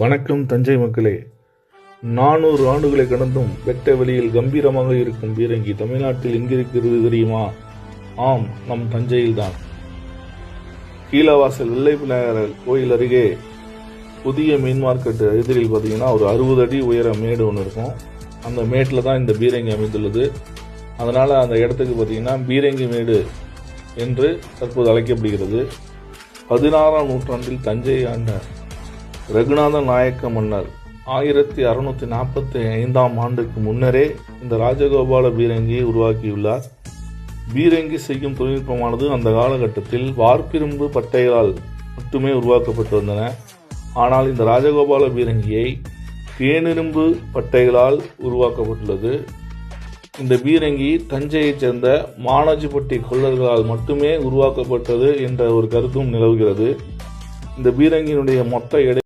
வணக்கம் தஞ்சை மக்களே. நானூறு ஆண்டுகளை கடந்தும் வெட்ட வெளியில் கம்பீரமாக இருக்கும் பீரங்கி தமிழ்நாட்டில் எங்கிருக்கிறது தெரியுமா? ஆம் நம் தஞ்சையில்தான். கீழவாசல் வெள்ளை விநாயகர் கோயில் அருகே புதிய மீன் மார்க்கெட் எதிரில் பார்த்தீங்கன்னா ஒரு அறுபது அடி உயர மேடு ஒன்று இருக்கும். அந்த மேட்டில் தான் இந்த பீரங்கி அமைந்துள்ளது. அதனால் அந்த இடத்துக்கு பார்த்தீங்கன்னா பீரங்கி மேடு என்று தற்போது அழைக்கப்படுகிறது. பதினாறாம் நூற்றாண்டில் தஞ்சை ஆண்ட ரகுநாத நாயக்க மன்னர் ஆயிரத்தி அறுநூத்தி நாற்பத்தி ஐந்தாம் ஆண்டுக்கு முன்னரே இந்த ராஜகோபால பீரங்கியை உருவாக்கியுள்ளார். பீரங்கி செய்யும் தொழில்நுட்பமானது அந்த காலகட்டத்தில் வார்ப்பிரும்பு பட்டைகளால் மட்டுமே உருவாக்கப்பட்டு வந்தன. ஆனால் இந்த ராஜகோபால பீரங்கியை தேனிரும்பு பட்டைகளால் உருவாக்கப்பட்டுள்ளது. இந்த பீரங்கி தஞ்சையைச் சேர்ந்த மானாஜிப்பட்டி கொள்ளர்களால் மட்டுமே உருவாக்கப்பட்டது என்ற ஒரு கருத்தும் நிலவுகிறது. இந்த பீரங்கியினுடைய மொத்த எடை